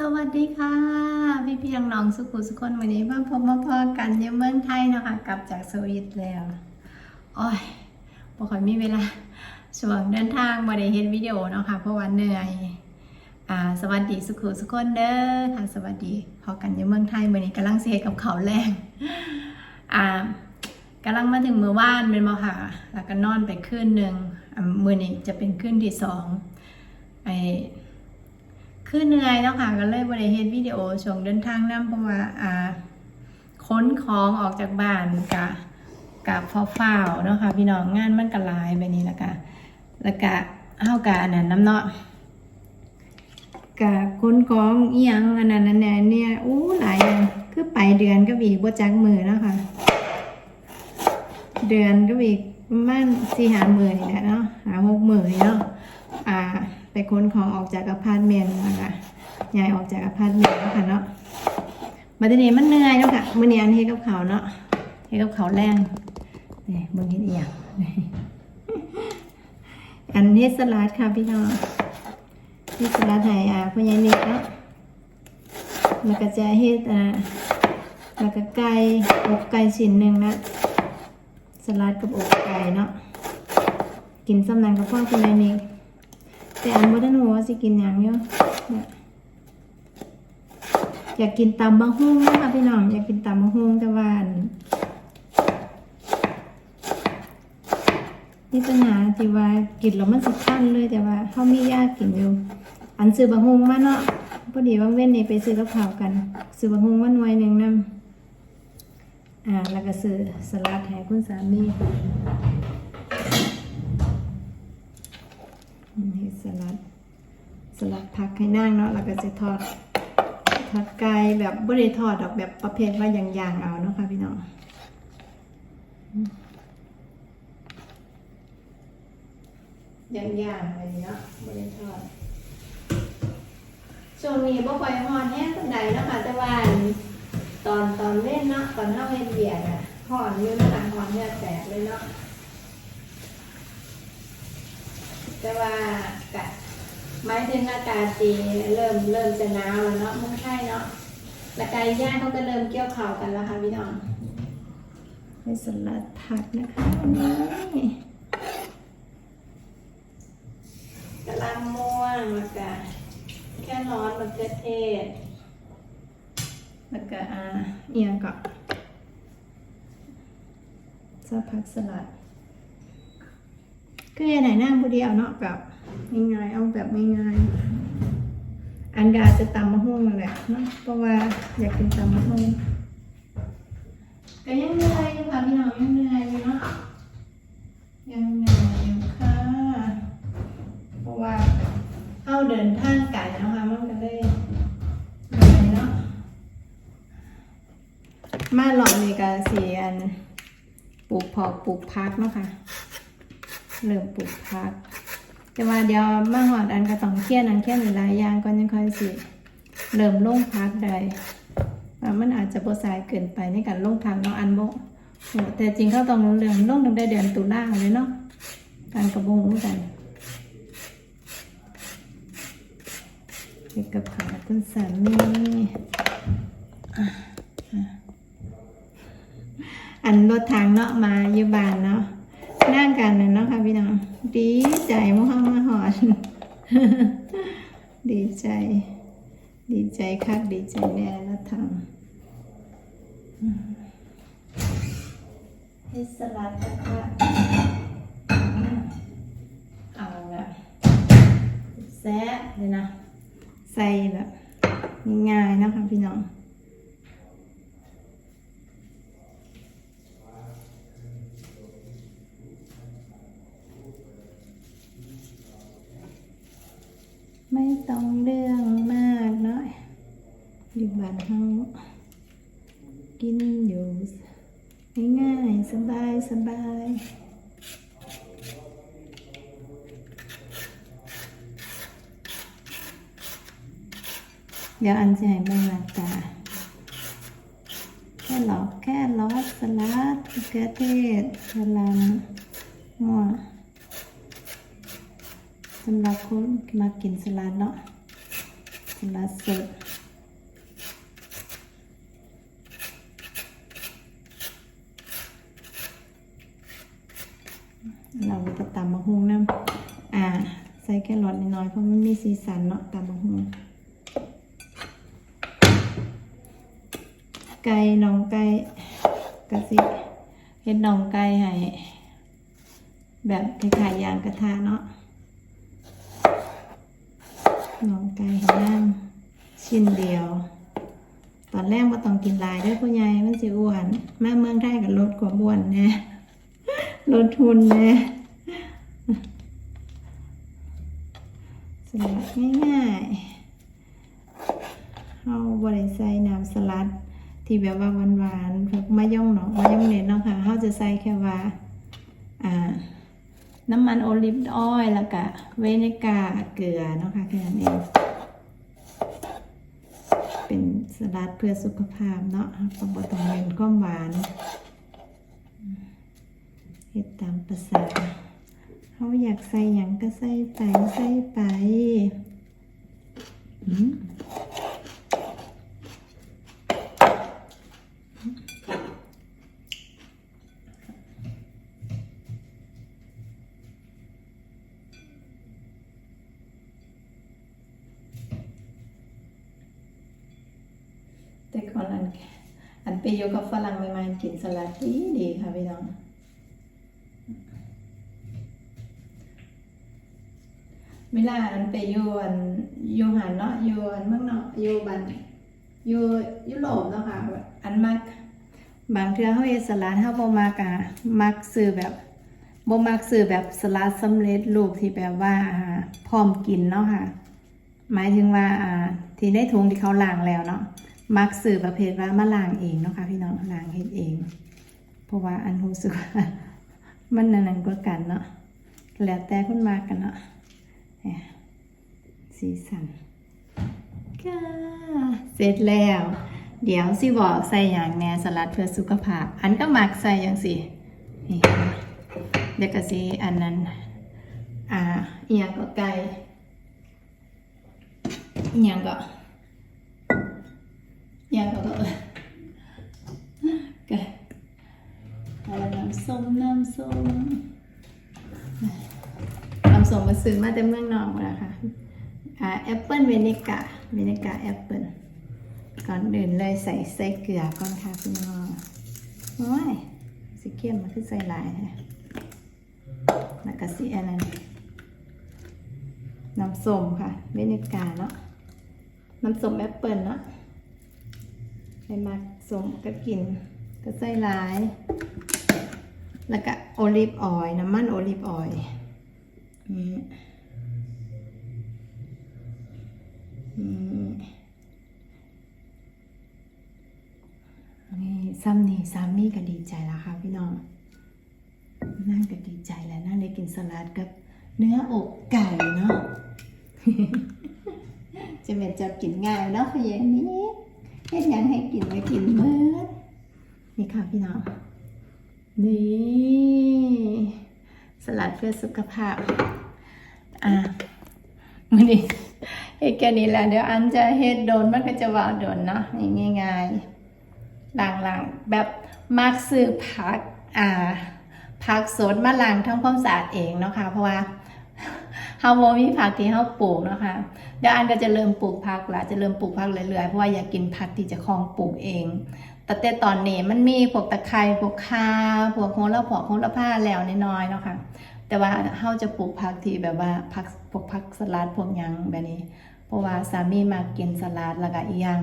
สวัสดีค่ะ พี่พี่น้องๆสุขุสุคนวันนี้มาพบมาพอกันยเมืองไทยเนาะคะกลับจากสวีทแล้วโอ้ยบ่ค่อยมีเวลาช่วงเดินทางมาได้เห็นวิดีโอเนาะค่ะเพราะว่าเหนื่อยอ่าสวัสดีสุขุสุคนเด้อค่ะสวัสดีพอกันยเมืองไทยวันนี้กำลังเสกกับเขาแรงอ่ากำลังมาถึงมือว่านเป็นมาค่ะแล้วก็นอนไปคืนหนึ่งมือนี้จะเป็นคืนที่สองไอ คือเหนื่อยแล้วค่ะก็เลยบริเฮ็ดวิดีโอช่วงเดินทางนํเพราะว่าอ่าค้นของออกจากบ้านกะกับฟ้าวๆเนาะค่ะพี่น้องงานมันก็หลายแบบนี้แล้วก็แล้วก็เฮากะอันนั้นน้ำเนาะกะค้นของอีหยังอันนั้นอันนี้เนี่ยอู้หลายอย่างคือไปเดือนก็อีบ่จักมือเนาะค่ะเดือนก็อีประมาณสี่หาหมื่นนี่แหละเนาะหาหกหมื่นเนาะอ่า ไปค้นของออกจากอพาร์ตเมนต์นะคะย้ายออกจากอพาร์ตเมนต์แล้วค่ะเนาะมาทีนี้มันเหนื่อยเนาะค่ะมื้อนี้อันเฮ็ดกับเขาเนาะเฮ็ดกับเขาแรงนี่เบิ่งเฮ็ดอีหยังอันเฮ็ดสลัดค่ะพี่น้องเฮ็ดสลัดให้อ่าพ่อใหญ่นิดเนาะแล้วก็จะเฮ็ดอ่าแล้วก็ไก่อกไก่ชิ้นหนึ่งนะสลัดกับอกไก่เนาะกินสำนันกับพ่อคุณยายนิด แต่อันบ่ได้หนูว่าสิกินหยังอยู่เนี่ยอยากกินตำบะฮุ่งนะคะพี่น้องอยากกินตำบะฮุ่งแต่ว่าอันนี่ปัญหาที่ว่ากินแล้วมันสิคันเลยแต่ว่าเขามียากกินอยู่ อันซื้อบะฮุ่งมาเนาะพอดีว่าเว้นนี่ไปซื้อกับข้ากัน ซื้อบะฮุ่งมาหน่วยหนึ่งนำอ่าแล้วก็ซื้อสลัดให้คุณสามี นี่สลัด สลัดผักให้นั่งเนาะแล้วก็จะทอดทอดไก่แบบบริทอดดอกแบบประเภทว่าอย่างๆเอาเนาะค่ะพี่น้องอย่างๆอะไรเนาะบริทอดช่วงนี้บ่ค่อยฮอนแห้งปานใดเนาะค่ะแต่ว่าตอนตอนเล่นเนาะตอนเฮาเฮ็ดเบียร์อะฮอนอยู่นาะคะฮอนเนี่ยแตกเลยเนาะ แต่ว่ากะหมายถึงอากาศดีเริ่มเริ่มจะหนาวแล้วเนาะเมืองไทยเนาะและไก่ย่างเขาก็เริ่มเกี่ยวข่าวกันแล้วค่ะพี่น้องเป็นสลัดผักนะคะอันนี้กะหล่ำม่วงแล้วก็แค่ร้อนมะเขือเทศแล้วก็อ่าเอียงก็ซอสผักสลัด ก็ยังไหนนั่งผู้เดียวเนาะกับง่ายๆเอาแบบง่ายๆอันกาจะตำมะฮุ่งแหละเนาะเพราะว่าอยากกินตำมะฮุ่งก็ยังเหนื่อยอยู่ค่ะพี่น้องยังเหนื่อยอยู่เนาะยังเหนื่อยอยู่ค่ะเพราะว่าเอาเดินทางไกลนะคะมันก็เลยเหนื่อยเนาะมาหลอดนี่ก็สีอันปลูกพอกปลูกพักเนาะค่ะ เริ่มปลูกพัก แต่ว่าเดี๋ยวมาหอดอันก็ต้องเคี่ยนอันเคี่ยนหลายอย่างก่อนยังค่อยสิเริ่มลงพักได้ว่มันอาจจะโบสายเกินไปในการลงพักเนาะอันโบแต่จริงเขาต้องเริ่มลงตั้งแต่เดือนตุลาเลยเนาะการกระบงกันเกี่ยวกับขาคุณสามีอะอะอันรถทางเนาะมาอยู่บ้านเนาะ นั่งกันน่ะเนาะค่ะพี่น้อง ดีใจมากมาหอดดีใจ ดีใจคักดีใจแน่แล้วทำให้สลัดนะคะเอาละแซ่บเลยนะ ใส่แบบง่ายๆเนาะคะพี่น้อง ไม่ต้องเรื่องมากเนาะอยู่บ้านเฮากินอยู่ง่ายๆสบายสบายเดี๋ยวอันจะให้เบิ่งหน้าตาแค่หลอกแค่ลอสสลัดมะเขือเทศกะหล่ำหัว สำหรับคนมากินสลัดเนาะสลัดสดเราจะตำมะฮุงน้ำอ่า ใส่แครอทน้อยๆเพราะมันมีสีสันเนาะตำมะฮุงไก่น้องไก่กระสิเฮ็ดน้องไก่ให้แบบคล้ายๆยางกระทะเนาะ น้องไก่ให้ย่างชิ้นเดียว ตอนแรกว่าต้องกินลายด้วยผู้ใหญ่มันสิอ้วนมาเมืองไทยกับลดความอ้วนแน่ลดทุนแน่สลัดง่ายๆเอาบริใส่น้ำสลัด ที่แบบว่าหวานๆมะย่องเนาะมะย่องเน็ตเนาะค่ะเขาจะใส่แค่ว่า อ่า น้ำมันโอลิฟออยล์แล้วก็เวนิกาเกลือเนาะค่ะแค่นั้นเอง เป็นสลัดเพื่อสุขภาพเนาะก็บ่ต้องเน้นความหวานเฮ็ดตามภาษาเขาอยากใส่หยังก็ใส่ไปใส่ไปอืม อันไปอยู่กับฝรั่งใหม่ๆกินสลัดดีดีค่ะพี่น้อง เวลาอันไปอยู่อันอยู่หันเนาะอยู่อันเมืองเนาะอยู่บันอยู่ยุโรปเนาะค่ะอันมักบางเทื่อเฮาเฮ็ดสลัดเฮาบ่มักอะมักซื้อแบบบ่มักซื้อแบบสลัดสำเร็จรูปที่แบบว่าอ่าพร้อมกินเนาะค่ะ หมายถึงว่าอ่าที่ในถุงที่เขาล้างแล้วเนาะ มักซื้อประเภทว่ามาลางเองเนาะค่ะพี่น้องลางเฮ็ดเอง เพราะว่าอันรู้สึกว่ามันนันกว่ากันเนาะแล้วแต่คนมากกันเนาะสีสันก็เสร็จแล้ว เดี๋ยวสิบอกใส่อย่างแหนสลัดเพื่อสุขภาพ อันก็มักใส่อย่างสินี่เด็กกสิอันนั้น อ่าอหย่างก็ไก่อย่างก็ ยางก็ก็เออก่อะไรน้ำส้มน้ำส้มน้ำส่งมาซื้อมาแต่เมืองนอกแล้วค่ะอ่าแอปเปิลเวนิกาเวนิกาแอปเปิลก่อนอื่นเลยใส่ใส่เกลือก่อนค่ะพี่น้องโอ้ยสีเข้มมันคือใส่ลายแฮะแล้วก็สีอันนั้นน้ำส้มค่ะเวนิกาเนาะน้ำส้มแอปเปิลเนาะ ไปมักสมก็กินก็ใส่หลาย แล้วก็โอลิฟออยล์น้ำมันโอลิฟออยล์นี่นี่นี่ซ้ำนี่ซ้ำนี่ก็ดีใจแล้วค่ะพี่น้อง นั่งก็ดีใจแล้วนั่งได้กินสลัดกับเนื้ออกไก่เนาะจะเป็นจะกินง่ายเนาะพี่เย็นนี้ ฮ็ดยังให้กินไม่กินเมื่อนี่ค่ะพี่น้อง นี่สลัดเพื่อสุขภาพ อะมือนี้เฮ็ดแค่นี้แหละเดี๋ยวอันจะเฮ็ดโดนมันก็จะว่าโดนเนาะนี่ง่ายๆล้างๆแบบมักซื้อผักอ่าผักสดมาล้างทำความสะอาดเองเนาะค่ะเพราะว่าเฮาบ่มีผักที่เฮาปลูกเนาะค่ะ ดี๋ยวอันก็จะเริ่มปลูกผักละจะเริ่มปลูกผักเรื่อยๆ เพราะว่าอยากกินผักที่จะคลองปลูกเอง แต่แต่ตอนนี้มันมีพวกตะไคร้พวกข่าพวกโหระพาโหระพาแล้วน้อยๆเนาะค่ะ แต่ว่าเฮาจะปลูกผักที่แบบว่าผักพวกผักสลัดพวกยังแบบนี้ เพราะว่าสามีมากินสลัดแล้วก็อีกอย่าง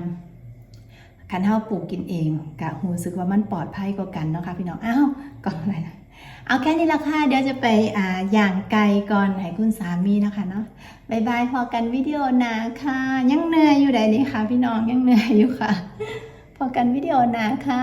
คันเฮาปลูกกินเองกะรู้สึกว่ามันปลอดภัยกว่ากันเนาะค่ะพี่น้อง อ้าวก่อนอะไรนะ เอาแค่นี้ละค่ะ เดี๋ยวจะไปอ่าอย่างไกลก่อนให้คุณสามีนะคะเนาะบายบายพอกันวิดีโอหนาค่ะ ยังเหนื่อยอยู่ใดนี่ค่ะ พี่น้องยังเหนื่อยอยู่ค่ะ พอกันวิดีโอหนาค่ะ